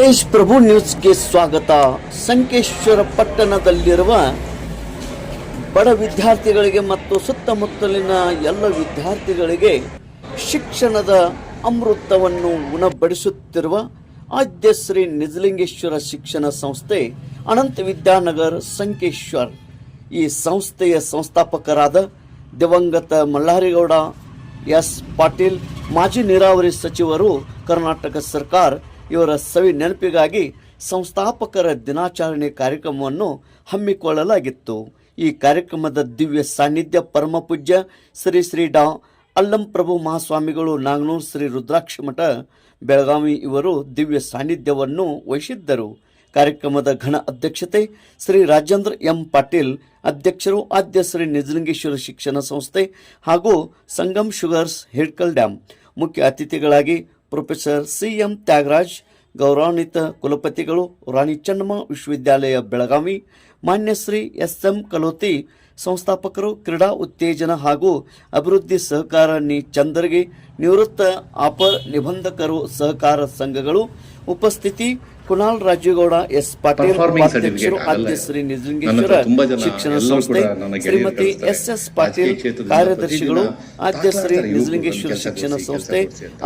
ತೇಜ್ ಪ್ರಭು ನ್ಯೂಸ್ಗೆ ಸ್ವಾಗತ. ಸಂಕೇಶ್ವರ ಪಟ್ಟಣದಲ್ಲಿರುವ ಬಡ ವಿದ್ಯಾರ್ಥಿಗಳಿಗೆ ಮತ್ತು ಸುತ್ತಮುತ್ತಲಿನ ಎಲ್ಲ ವಿದ್ಯಾರ್ಥಿಗಳಿಗೆ ಶಿಕ್ಷಣದ ಅಮೃತವನ್ನು ಉಣಬಡಿಸುತ್ತಿರುವ ಆದ್ಯ ಶ್ರೀ ನಿಜಲಿಂಗೇಶ್ವರ ಶಿಕ್ಷಣ ಸಂಸ್ಥೆ ಅನಂತ ವಿದ್ಯಾನಗರ್ ಸಂಕೇಶ್ವರ್. ಈ ಸಂಸ್ಥೆಯ ಸಂಸ್ಥಾಪಕರಾದ ದಿವಂಗತ ಮಲ್ಲಾರಿಗೌಡ, ಎಸ್ ಪಾಟೀಲ್, ಮಾಜಿ ನೀರಾವರಿ ಸಚಿವರು, ಕರ್ನಾಟಕ ಸರ್ಕಾರ ಇವರ ಸವಿ ನೆನಪಿಗಾಗಿ ಸಂಸ್ಥಾಪಕರ ದಿನಾಚರಣೆ ಕಾರ್ಯಕ್ರಮವನ್ನು ಹಮ್ಮಿಕೊಳ್ಳಲಾಗಿತ್ತು. ಈ ಕಾರ್ಯಕ್ರಮದ ದಿವ್ಯ ಸಾನ್ನಿಧ್ಯ ಪರಮಪೂಜ್ಯ ಶ್ರೀ ಶ್ರೀ ಡಾ ಅಲ್ಲಂಪ್ರಭು ಮಹಾಸ್ವಾಮಿಗಳು ನಾಗನೂರು ಶ್ರೀ ರುದ್ರಾಕ್ಷ ಮಠ ಬೆಳಗಾವಿ ಇವರು ದಿವ್ಯ ಸಾನ್ನಿಧ್ಯವನ್ನು ವಹಿಸಿದ್ದರು. ಕಾರ್ಯಕ್ರಮದ ಘನ ಅಧ್ಯಕ್ಷತೆ ಶ್ರೀ ರಾಜೇಂದ್ರ ಎಂ ಪಾಟೀಲ್, ಅಧ್ಯಕ್ಷರು ಆದ್ಯ ಶ್ರೀ ನಿಜಲಿಂಗೇಶ್ವರ ಶಿಕ್ಷಣ ಸಂಸ್ಥೆ ಹಾಗೂ ಸಂಗಮ್ ಶುಗರ್ಸ್ ಹಿಡ್ಕಲ್ ಡ್ಯಾಂ. ಮುಖ್ಯ ಅತಿಥಿಗಳಾಗಿ ಪ್ರೊಫೆಸರ್ ಸಿ ಎಂ ತ್ಯಾಗರಾಜ್, ಗೌರವಾನ್ವಿತ ಕುಲಪತಿಗಳು ರಾಣಿ ಚೆನ್ನಮ್ಮ ವಿಶ್ವವಿದ್ಯಾಲಯ ಬೆಳಗಾವಿ, ಮಾನ್ಯ ಶ್ರೀ ಎಸ್ ಎಂ ಕಲೋತಿ, ಸಂಸ್ಥಾಪಕರು ಕ್ರೀಡಾ ಉತ್ತೇಜನ ಹಾಗೂ ಅಭಿವೃದ್ಧಿ ಸಹಕಾರ ನಿ ಚಂದರ್ಗೆ ನಿವೃತ್ತ ಆಪರ್ ನಿಬಂಧಕರು ಸಹಕಾರ ಸಂಘಗಳು ಉಪಸ್ಥಿತಿ ಕುಣಾಲ್ ರಾಜೇಗೌಡ ಎಸ್ ಪಾಟೀಲ್ ಉಪಾಧ್ಯಕ್ಷರು ಆದ್ಯ ಶ್ರೀ ನಿಜಲಿಂಗೇಶ್ವರ ಶಿಕ್ಷಣ ಸಂಸ್ಥೆ ಶ್ರೀಮತಿ ಎಸ್ ಎಸ್ ಪಾಟೀಲ್ ಕಾರ್ಯದರ್ಶಿಗಳು ಆದ್ಯ ಶ್ರೀ ನಿಜಲಿಂಗೇಶ್ವರ ಶಿಕ್ಷಣ ಸಂಸ್ಥೆ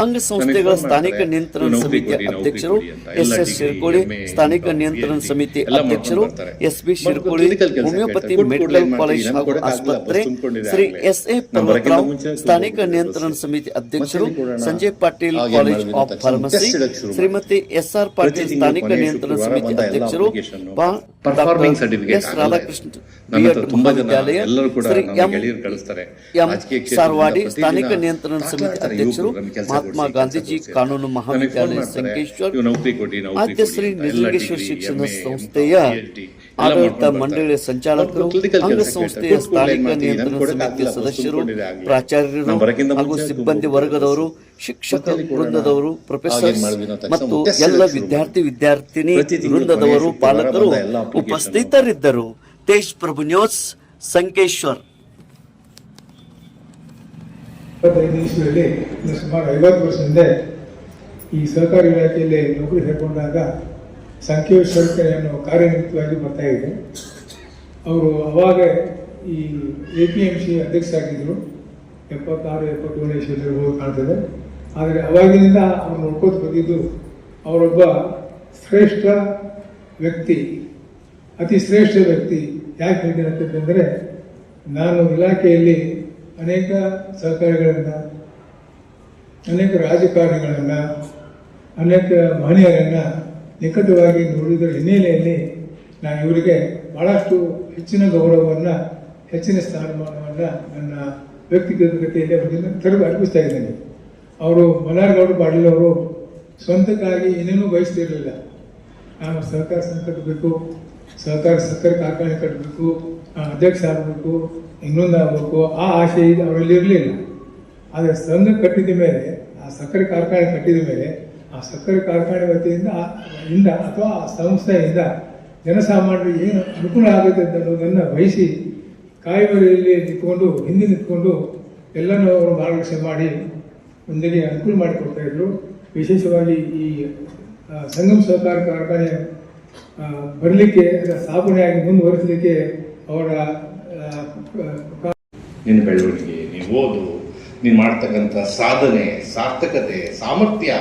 ಅಂಗ ಸಂಸ್ಥೆಗಳ ಸ್ಥಾನಿಕ ನಿಯಂತ್ರಣ ಸಮಿತಿ ಸಮಿತಿಯ ಅಧ್ಯಕ್ಷರು. ಎಸ್ ಎಸ್ ಶಿರ್ಕೋಳಿ ಸ್ಥಾನಿಕ ನಿಯಂತ್ರಣ ಸಮಿತಿ ಅಧ್ಯಕ್ಷರು S B Shirkoli homoeopathy medical college ಹಾಗೂ ಆಸ್ಪತ್ರೆ ಶ್ರೀ ಎಸ್ ಎ ಪರ್ವತರಾವ್ ಸ್ಥಾನಿಕ ನಿಯಂತ್ರಣ ಸಮಿತಿ ಅಧ್ಯಕ್ಷರು Sanjay Patil college of pharmacy. Shrimati S R Patil ಸ್ಥಾನಿಕ ನಿಯಂತ್ರಣ ಸಮಿತಿ ಅಧ್ಯಕ್ಷರು ಪರ್ಫಾರ್ಮಿಂಗ್ ಸರ್ಟಿಫಿಕೇಟ್. ರಾಧಾಕೃಷ್ಣ ತುಂಬಾ ಜನ ಎಲ್ಲರೂ ಕೂಡ ಗೆಳೆಯರು ಕಳಿಸ್ತಾರೆ ಸಾರ್ವಾಡಿ ಸ್ಥಾನಿಕ ನಿಯಂತ್ರಣ ಸಮಿತಿ ಅಧ್ಯಕ್ಷರು ಮಹಾತ್ಮ ಗಾಂಧೀಜಿ ಕಾನೂನು. ಮಹಾವಿದ್ಯಾಲಯ ಸಂಕೇಶ್ವರ್ ಆದ್ಯ ಶ್ರೀ. ನಿಜಲಿಂಗೇಶ್ವರ ಶಿಕ್ಷಣ ಸಂಸ್ಥೆಯ ಆಡಳಿತ ಮಂಡಳಿಯ ಸಂಚಾಲಕರು ಅವ್ರು clinical ಅಂಗ ಕೆಲಸ ಸಂಸ್ಥೆಯ ಕೇಳ್ತಾರೆ. ಸ್ಥಾನಿಕ ನಿಯಂತ್ರಣ ಸಮಿತಿಯ ಸದಸ್ಯರು ಪ್ರಾಚಾರ್ಯರು ಹಾಗೂ ಸಿಬ್ಬಂದಿ ವರ್ಗದವರು ಶಿಕ್ಷಕ. ವೃಂದದವರು ಪ್ರೊಫೆಸರ್ ಮತ್ತು ಎಲ್ಲ ವಿದ್ಯಾರ್ಥಿ ವಿದ್ಯಾರ್ಥಿನಿ ವೃಂದದವರು ಪಾಲಕರು ಉಪಸ್ಥಿತರಿದ್ದರು. ತೇಜ್ ಪ್ರಭು ನ್ಯೂಸ್ ಸಂಕೇಶ್ವರ್. ಸುಮಾರು ಐವತ್ತು ವರ್ಷ ಹಿಂದೆ ಈ ಸಹಕಾರಿ ಇಲಾಖೆಯಲ್ಲಿ ನೌಕರಿ ಸೇರಿಕೊಂಡಾಗ ಸಂಕೇಶ್ವರ ಅನ್ನೋ ಕಾರ್ಯನಿರತವಾಗಿ ಬರ್ತಾ ಇದೆ. ಅವರು ಅವಾಗ ಈ ಎ ಪಿ ಎಂ ಸಿ ಅಧ್ಯಕ್ಷರಾಗಿದ್ದರು ಎಪ್ಪತ್ತಾರು ಇಸ್ವಿಯಲ್ಲಿ ಹೋಗಿ ಕಾಣ್ತದೆ. ಆದರೆ ಅವಾಗಿನಿಂದ ಅವ್ರು ನೋಡ್ಕೋತ ಬಂದಿದ್ದು ಅವರೊಬ್ಬ ಶ್ರೇಷ್ಠ ವ್ಯಕ್ತಿ, ಅತಿ ಶ್ರೇಷ್ಠ ವ್ಯಕ್ತಿ ಯಾಕೆ ಹೇಳ್ತೀನಿ ಅಂತಂದರೆ ನಾನು ಇಲಾಖೆಯಲ್ಲಿ ಅನೇಕ ಸಹಕಾರಿಗಳನ್ನು, ಅನೇಕ ರಾಜಕಾರಣಿಗಳನ್ನು, ಅನೇಕ ಮಹನೀಯರನ್ನು ನಿಕಟವಾಗಿ ನೋಡಿದ ಹಿನ್ನೆಲೆಯಲ್ಲಿ ನಾನು ಇವರಿಗೆ ಭಾಳಷ್ಟು ಹೆಚ್ಚಿನ ಗೌರವವನ್ನು, ಹೆಚ್ಚಿನ ಸ್ಥಾನಮಾನವನ್ನು ನನ್ನ ವ್ಯಕ್ತಿಗತಗತೆಯಲ್ಲಿ ಅವರಿಗೆ ತರಲು ಅರ್ಪಿಸ್ತಾ ಇದ್ದೇನೆ. ಅವರು ಮಲ್ಲಾರಗೌಡ ಪಾಟೀಲ್ ಅವರು ಸ್ವಂತಕ್ಕಾಗಿ ಏನೇನೂ ಬಯಸ್ತಿರಲಿಲ್ಲ. ನಾನು ಸಹಕಾರ ಸಂಘ ಕಟ್ಟಬೇಕು, ಸಹಕಾರ ಸಕ್ಕರೆ ಕಾರ್ಖಾನೆ ಕಟ್ಟಬೇಕು ಅಧ್ಯಕ್ಷ ಆಗಬೇಕು, ಇನ್ನೊಂದು ಆಗಬೇಕು, ಆ ಆಸೆ ಅವರಲ್ಲಿ ಇರಲಿಲ್ಲ ಆದರೆ ಸಂಘ ಕಟ್ಟಿದ ಮೇಲೆ, ಆ ಸಕ್ಕರೆ ಕಾರ್ಖಾನೆ ಕಟ್ಟಿದ ಮೇಲೆ ಆ ಸಕ್ಕರೆ ಕಾರ್ಖಾನೆ ವತಿಯಿಂದ ಇಂದ ಅಥವಾ ಆ ಸಂಸ್ಥೆಯಿಂದ ಜನಸಾಮಾನ್ಯರಿಗೆ ಏನು ಅನುಕೂಲ ಆಗುತ್ತೆ ಅಂತ ಅನ್ನೋದನ್ನು ಬಯಸಿ ಕಾಯಿಬರಿಯಲ್ಲಿ ನಿಂತ್ಕೊಂಡು, ಹಿಂದೆ ನಿಂತ್ಕೊಂಡು ಎಲ್ಲನೂ ಅವರು ಮಾರ್ಗದರ್ಶನ ಮಾಡಿ ಒಂದಿಗೆ ಅನುಕೂಲ ಮಾಡಿಕೊಡ್ತಾಯಿದ್ರು ವಿಶೇಷವಾಗಿ ಈ ಸಂಗಮ್ ಸಹಕಾರ ಕಾರ್ಖಾನೆ ಬರಲಿಕ್ಕೆ ಸ್ಥಾಪನೆಯಾಗಿ ಮುಂದುವರಿಸಲಿಕ್ಕೆ ಅವರ ನಿನ್ನ ಬೆಳವಣಿಗೆ ನೀನು ಓದು, ನೀನು ಮಾಡ್ತಕ್ಕಂಥ ಸಾಧನೆ, ಸಾರ್ಥಕತೆ, ಸಾಮರ್ಥ್ಯ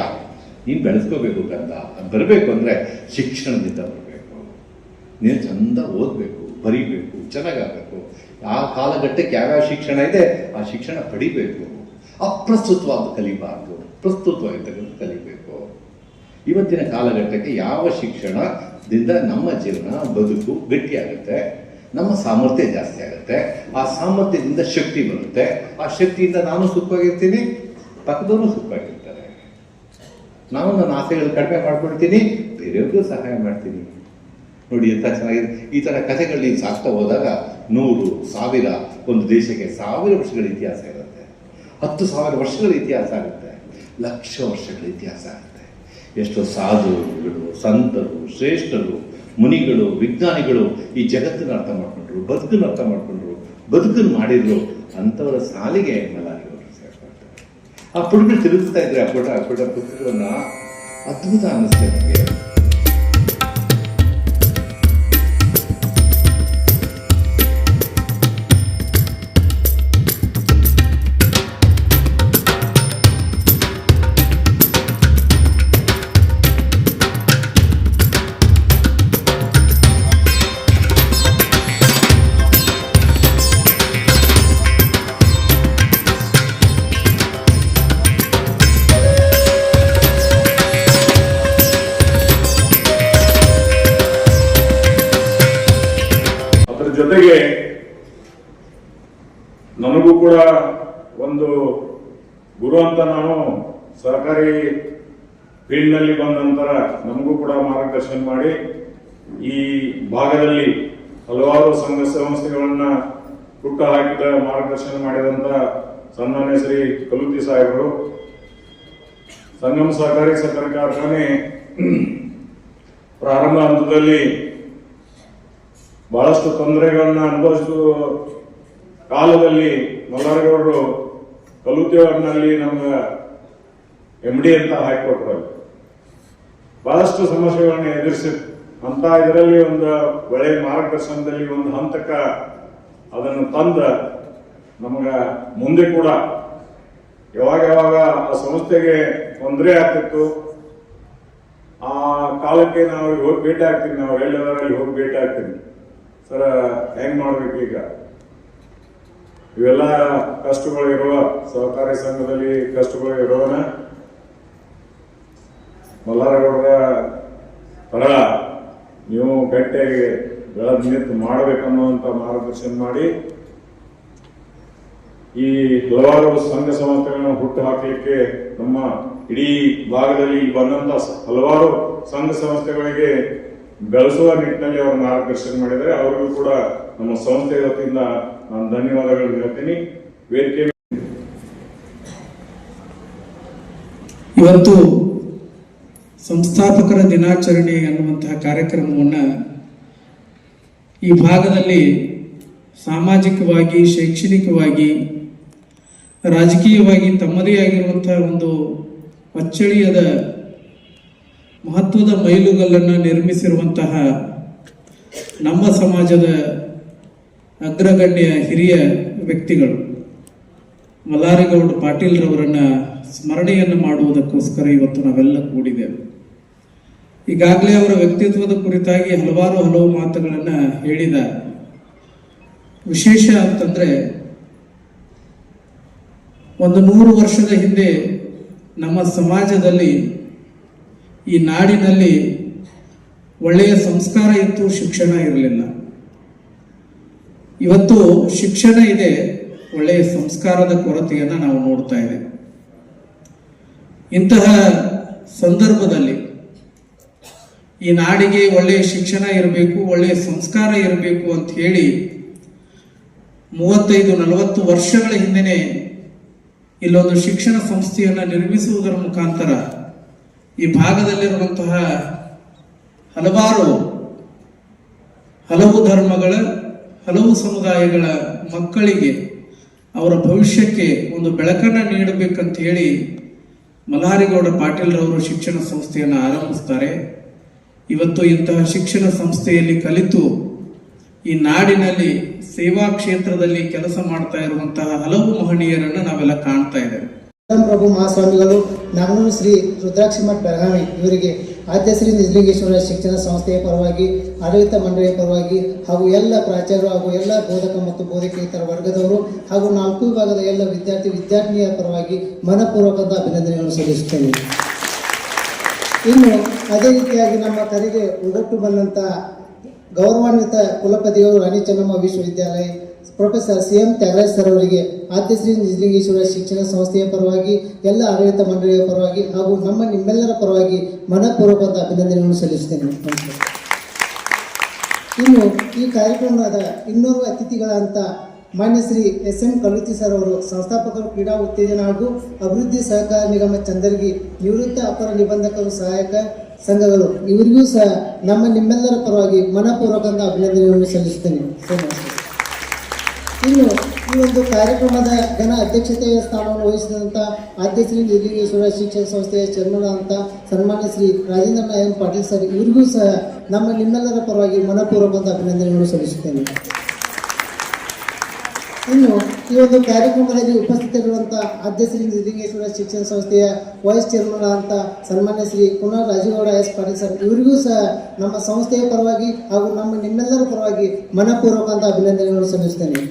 ನೀನು ಬೆಳೆಸ್ಕೋಬೇಕು ಗಂಧ ಬರಬೇಕು ಅಂದರೆ ಶಿಕ್ಷಣದಿಂದ ಬರಬೇಕು. ನೀನು ಚಂದ ಓದಬೇಕು, ಬರೀಬೇಕು, ಚೆನ್ನಾಗಾಗಬೇಕು. ಆ ಕಾಲಘಟ್ಟಕ್ಕೆ ಯಾವ್ಯಾವ ಶಿಕ್ಷಣ ಇದೆ, ಆ ಶಿಕ್ಷಣ ಪಡಿಬೇಕು. ಅಪ್ರಸ್ತುತವಾದ ಕಲಿಬಾರ್ದು. ಪ್ರಸ್ತುತವಾಗಿರ್ತಕ್ಕಂಥ ಕಲಿಬೇಕು. ಇವತ್ತಿನ ಕಾಲಘಟ್ಟಕ್ಕೆ ಯಾವ ಶಿಕ್ಷಣದಿಂದ ನಮ್ಮ ಜೀವನ, ಬದುಕು ಗಟ್ಟಿಯಾಗುತ್ತೆ? ನಮ್ಮ ಸಾಮರ್ಥ್ಯ ಜಾಸ್ತಿ ಆಗುತ್ತೆ. ಆ ಸಾಮರ್ಥ್ಯದಿಂದ ಶಕ್ತಿ ಬರುತ್ತೆ. ಆ ಶಕ್ತಿಯಿಂದ ನಾನು ಸುಖವಾಗಿರ್ತೀನಿ, ಪಕ್ಕದವರು ಸುಖವಾಗಿರ್ತಾರೆ. ನಾನು ನನ್ನ ಆಸೆಗಳು ಕಡಿಮೆ ಮಾಡ್ಕೊಳ್ತೀನಿ, ಬೇರೆಯವ್ರಿಗೂ ಸಹಾಯ ಮಾಡ್ತೀನಿ. ನೋಡಿ ಎಂಥ ಚೆನ್ನಾಗಿದೆ. ಈ ಥರ ಕಥೆಗಳಲ್ಲಿ ನೀವು ಸಾಕ್ತಾ ಹೋದಾಗ ನೂರು, ಸಾವಿರ, ಒಂದು ದೇಶಕ್ಕೆ ಸಾವಿರ ವರ್ಷಗಳ ಇತಿಹಾಸ ಇರುತ್ತೆ. ಹತ್ತು ಸಾವಿರ ವರ್ಷಗಳ ಇತಿಹಾಸ ಆಗುತ್ತೆ ಲಕ್ಷ ವರ್ಷಗಳ ಇತಿಹಾಸ ಆಗುತ್ತೆ ಎಷ್ಟೋ ಸಾಧುಗಳು, ಸಂತರು, ಶ್ರೇಷ್ಠರು, ಮುನಿಗಳು, ವಿಜ್ಞಾನಿಗಳು ಈ ಜಗತ್ತನ್ನು ಅರ್ಥ ಮಾಡ್ಕೊಂಡ್ರು, ಬದುಕನ್ನು ಅರ್ಥ ಮಾಡ್ಕೊಂಡ್ರು, ಬದುಕನ್ನು ಮಾಡಿದ್ರು ಅಂಥವರ ಸಾಲಿಗೆ ಆ ಪುಟಗಳು ತಿರುಗಿಸ್ತಾ ಇದ್ರೆ ಆ ಪುಟ ಆ ಪುಟ ಪುಸ್ತಕವನ್ನ ಅದ್ಭುತ ಅನ್ನಿಸ್ತದೆ ನನಗೆ ಜೊತೆಗೆ ನನಗೂ ಕೂಡ ಒಂದು ಗುರು ಅಂತ ನಾನು ಸರ್ಕಾರಿ ಫೀಲ್ಡ್ನಲ್ಲಿ ಬಂದ ನಂತರ ನಮಗೂ ಕೂಡ ಮಾರ್ಗದರ್ಶನ ಮಾಡಿ ಈ ಭಾಗದಲ್ಲಿ ಹಲವಾರು ಸಂಘ ಸಂಸ್ಥೆಗಳನ್ನ ಹುಟ್ಟ ಹಾಕಿದ ಮಾರ್ಗದರ್ಶನ ಮಾಡಿದಂತ ಸನ್ಮಾನ್ಯ ಶ್ರೀ ಕಲುತಿ ಸಾಹೇಬರು. ಸಂಗಮ ಸಹಕಾರಿ ಸಕ್ಕರೆ ಕಾರ್ಖಾನೆ ಪ್ರಾರಂಭ ಹಂತದಲ್ಲಿ ಬಹಳಷ್ಟು ತೊಂದರೆಗಳನ್ನ ಅನುಭವಿಸುವ ಕಾಲದಲ್ಲಿ ಮಲ್ಲಾರ್ಗೌಡರು ಕಲುತಿಯವರ್ನಲ್ಲಿ ನಮ್ಗೆ ಎಂ ಡಿ ಅಂತ ಹಾಕಿಕೊಟ್ರು. ಬಹಳಷ್ಟು ಸಮಸ್ಯೆಗಳನ್ನ ಎದುರಿಸಿ ಅಂತ ಇದರಲ್ಲಿ ಒಂದು ಒಳ್ಳೆ ಮಾರ್ಗದರ್ಶನದಲ್ಲಿ ಒಂದು ಹಂತಕ ಅದನ್ನು ತಂದ ನಮಗ ಮುಂದೆ ಕೂಡ ಯಾವಾಗ ಯಾವಾಗ ಆ ಸಂಸ್ಥೆಗೆ ತೊಂದರೆ ಆಗ್ತಿತ್ತು, ಆ ಕಾಲಕ್ಕೆ ನಾವು ಹೋಗಿ ಭೇಟಿ ಆಗ್ತೀನಿ ನಾವು ಎಲ್ಲರಲ್ಲಿ ಹೋಗಿ ಭೇಟಿ ಆಗ್ತೀನಿ ಸರ್, ಹೆಂಗ್ ಮಾಡ್ಬೇಕು ಈಗ? ಇವೆಲ್ಲ ಕಷ್ಟಗಳು ಇರುವ ಸಹಕಾರಿ ಸಂಘದಲ್ಲಿ ಕಷ್ಟಗಳು ಇರೋನ ಮಲ್ಲಾರಗೌಡರ ಪರ ನೀವು ಗಟ್ಟಿಯಾಗಿ ಬೆಳೆದ ನಿಂತು ಮಾಡಬೇಕನ್ನುವಂತ ಮಾರ್ಗದರ್ಶನ ಮಾಡಿ ಈ ಹಲವಾರು ಸಂಘ ಸಂಸ್ಥೆಗಳನ್ನು ಹುಟ್ಟು ಹಾಕಲಿಕ್ಕೆ ನಮ್ಮ ಇಡೀ ಭಾಗದಲ್ಲಿ ಬಂದಂತ ಹಲವಾರು ಸಂಘ ಸಂಸ್ಥೆಗಳಿಗೆ ಬೆಳೆಸುವ ನಿಟ್ಟಿನಲ್ಲಿ ಅವರು ಮಾರ್ಗದರ್ಶನ ಮಾಡಿದರೆ ಅವರಿಗೂ ಕೂಡ ನಮ್ಮ ಸಂಸ್ಥೆ ವತಿಯಿಂದ ನಾನು ಧನ್ಯವಾದಗಳು ಹೇಳ್ತೀನಿ. ವೇದಿಕೆ ಇವತ್ತು ಸಂಸ್ಥಾಪಕರ ದಿನಾಚರಣೆ ಅನ್ನುವಂತಹ ಕಾರ್ಯಕ್ರಮವನ್ನು ಈ ಭಾಗದಲ್ಲಿ ಸಾಮಾಜಿಕವಾಗಿ, ಶೈಕ್ಷಣಿಕವಾಗಿ, ರಾಜಕೀಯವಾಗಿ ತಮ್ಮದೇ ಆಗಿರುವಂತಹ ಒಂದು ಅಚ್ಚಳಿಯದ ಮಹತ್ವದ ಮೈಲುಗಲ್ಲನ್ನು ನಿರ್ಮಿಸಿರುವಂತಹ ನಮ್ಮ ಸಮಾಜದ ಅಗ್ರಗಣ್ಯ ಹಿರಿಯ ವ್ಯಕ್ತಿಗಳು ಮಲ್ಲಾರಿಗೌಡ ಪಾಟೀಲ್ರವರನ್ನ ಸ್ಮರಣೆಯನ್ನು ಮಾಡುವುದಕ್ಕೋಸ್ಕರ ಇವತ್ತು ನಾವೆಲ್ಲ ಕೂಡಿದ್ದೇವೆ. ಈಗಾಗಲೇ ಅವರ ವ್ಯಕ್ತಿತ್ವದ ಕುರಿತಾಗಿ ಹಲವಾರು ಹಲವು ಮಾತುಗಳನ್ನ ಹೇಳಿದ ವಿಶೇಷ ಅಂತಂದ್ರೆ ಒಂದು ನೂರು ವರ್ಷದ ಹಿಂದೆ ನಮ್ಮ ಸಮಾಜದಲ್ಲಿ ಈ ನಾಡಿನಲ್ಲಿ ಒಳ್ಳೆಯ ಸಂಸ್ಕಾರ ಇತ್ತು, ಶಿಕ್ಷಣ ಇರಲಿಲ್ಲ. ಇವತ್ತು ಶಿಕ್ಷಣ ಇದೆ, ಒಳ್ಳೆಯ ಸಂಸ್ಕಾರದ ಕೊರತೆಯನ್ನು ನಾವು ನೋಡ್ತಾ ಇದ್ದೇವೆ ಇಂತಹ ಸಂದರ್ಭದಲ್ಲಿ ಈ ನಾಡಿಗೆ ಒಳ್ಳೆಯ ಶಿಕ್ಷಣ ಇರಬೇಕು, ಒಳ್ಳೆಯ ಸಂಸ್ಕಾರ ಇರಬೇಕು ಅಂತ ಹೇಳಿ ಮೂವತ್ತೈದು, ನಲವತ್ತು ವರ್ಷಗಳ ಹಿಂದೆನೆ ಇಲ್ಲೊಂದು ಶಿಕ್ಷಣ ಸಂಸ್ಥೆಯನ್ನು ನಿರ್ಮಿಸುವುದರ ಮುಖಾಂತರ ಈ ಭಾಗದಲ್ಲಿರುವಂತಹ ಹಲವಾರು ಹಲವು ಧರ್ಮಗಳ, ಹಲವು ಸಮುದಾಯಗಳ ಮಕ್ಕಳಿಗೆ ಅವರ ಭವಿಷ್ಯಕ್ಕೆ ಒಂದು ಬೆಳಕನ್ನು ನೀಡಬೇಕಂತ ಹೇಳಿ ಮಲ್ಹಾರಿಗೌಡ ಪಾಟೀಲ್ರವರು ಶಿಕ್ಷಣ ಸಂಸ್ಥೆಯನ್ನು ಆರಂಭಿಸ್ತಾರೆ. ಇವತ್ತು ಇಂತಹ ಶಿಕ್ಷಣ ಸಂಸ್ಥೆಯಲ್ಲಿ ಕಲಿತು ಈ ನಾಡಿನಲ್ಲಿ ಸೇವಾ ಕ್ಷೇತ್ರದಲ್ಲಿ ಕೆಲಸ ಮಾಡ್ತಾ ಇರುವಂತಹ ಹಲವು ಮಹನೀಯರನ್ನು ನಾವೆಲ್ಲ ಕಾಣ್ತಾ ಇದ್ದೇವೆ. ಪ್ರಭು ಮಹಾಸ್ವಾಮಿಗಳು, ನಾಗನೂರು ಶ್ರೀ ರುದ್ರಾಕ್ಷಿ ಮಠ ಬೆಳಗಾವಿ. ಇವರಿಗೆ ಆದ್ಯ ಶ್ರೀ ನಿಜಲಿಂಗೇಶ್ವರ ಶಿಕ್ಷಣ ಸಂಸ್ಥೆಯ ಪರವಾಗಿ, ಆಡಳಿತ ಮಂಡಳಿಯ ಪರವಾಗಿ, ಹಾಗೂ ಎಲ್ಲ ಪ್ರಾಚಾರ್ಯರು ಹಾಗೂ ಎಲ್ಲ ಬೋಧಕ ಮತ್ತು ಬೋಧಕೇತರ ವರ್ಗದವರು ಹಾಗೂ ನಾಲ್ಕು ವಿಭಾಗದ ಎಲ್ಲ ವಿದ್ಯಾರ್ಥಿ ವಿದ್ಯಾರ್ಥಿನಿಯ ಪರವಾಗಿ ಮನಪೂರ್ವಕದ ಅಭಿನಂದನೆಗಳನ್ನು ಸಲ್ಲಿಸುತ್ತೇನೆ. ಇನ್ನು ಅದೇ ರೀತಿಯಾಗಿ ನಮ್ಮ ಕರೆಗೆ ಉಡುಟ್ಟು ಬಂದಂತ ಗೌರವಾನ್ವಿತ ಕುಲಪತಿಗಳು ರಾಣಿ ಚೆನ್ನಮ್ಮ ವಿಶ್ವವಿದ್ಯಾಲಯ professor C M Thyagaraj sir ಅವರಿಗೆ ಆದ್ಯಶ್ರೀ ನಿಜಲಿಂಗೇಶ್ವರ ಶಿಕ್ಷಣ ಸಂಸ್ಥೆಯ ಪರವಾಗಿ, ಎಲ್ಲ ಆಡಳಿತ ಮಂಡಳಿಯ ಪರವಾಗಿ ಹಾಗೂ ನಮ್ಮ ನಿಮ್ಮೆಲ್ಲರ ಪರವಾಗಿ ಮನಪೂರ್ವಕವಾದ ಅಭಿನಂದನೆಗಳನ್ನು ಸಲ್ಲಿಸುತ್ತೇನೆ ಇನ್ನು ಈ ಕಾರ್ಯಕ್ರಮದ ಇನ್ನೋರ್ವ ಅತಿಥಿಗಳಂತ ಮಾನ್ಯ Shri S M Kallutti sir ಅವರು ಸಂಸ್ಥಾಪಕರು ಕ್ರೀಡಾ ಉತ್ತೇಜನ ಹಾಗೂ ಅಭಿವೃದ್ಧಿ ಸಹಕಾರ ನಿಗಮ ಚಂದರ್ಗಿ ನಿವೃತ್ತ ಅಪರ ನಿಬಂಧಕರು ಸಹಾಯಕ ಸಂಘಗಳು, ಇವರಿಗೂ ಸಹ ನಮ್ಮ ನಿಮ್ಮೆಲ್ಲರ ಪರವಾಗಿ ಮನಪೂರ್ವಕವಾದ ಅಭಿನಂದನೆಗಳನ್ನು ಸಲ್ಲಿಸುತ್ತೇನೆ. ಇನ್ನು ಈ ಒಂದು ಕಾರ್ಯಕ್ರಮದ ಘನ ಅಧ್ಯಕ್ಷತೆಯ ಸ್ಥಾನವನ್ನು ವಹಿಸಿದಂಥ ಆದ್ಯ ಶ್ರೀ ನಿರ್ಲಿಂಗೇಶ್ವರ ಶಿಕ್ಷಣ ಸಂಸ್ಥೆಯ ಚೇರ್ಮನ್ ಅಂತ ಸನ್ಮಾನ್ಯ ಶ್ರೀ ರಾಜೇಂದ್ರ ಎಂ ಪಾಟೀಲ್ ಸರ್, ಇವರಿಗೂ ಸಹ ನಮ್ಮ ನಿಮ್ಮೆಲ್ಲರ ಪರವಾಗಿ ಮನಪೂರ್ವಕವಾದ ಅಭಿನಂದನೆಗಳನ್ನು ಸಲ್ಲಿಸುತ್ತೇನೆ. ಇನ್ನು ಈ ಒಂದು ಕಾರ್ಯಕ್ರಮದಲ್ಲಿ ಉಪಸ್ಥಿತರಿರುವಂಥ ಆದ್ಯ ಶ್ರೀ ನಿರ್ಲಿಂಗೇಶ್ವರ ಶಿಕ್ಷಣ ಸಂಸ್ಥೆಯ ವೈಸ್ ಚೇರ್ಮನ್ ಅಂತ ಸನ್ಮಾನ್ಯ ಶ್ರೀ ಕುಮಾರ್ ರಾಜೀಗೌಡ ಎಸ್ ಪಾಟೀಲ್ ಸರ್, ಇವರಿಗೂ ಸಹ ನಮ್ಮ ಸಂಸ್ಥೆಯ ಪರವಾಗಿ ಹಾಗೂ ನಮ್ಮ ನಿಮ್ಮೆಲ್ಲರ ಪರವಾಗಿ ಮನಪೂರ್ವಕವಾದ ಅಭಿನಂದನೆಗಳನ್ನು ಸಲ್ಲಿಸುತ್ತೇನೆ.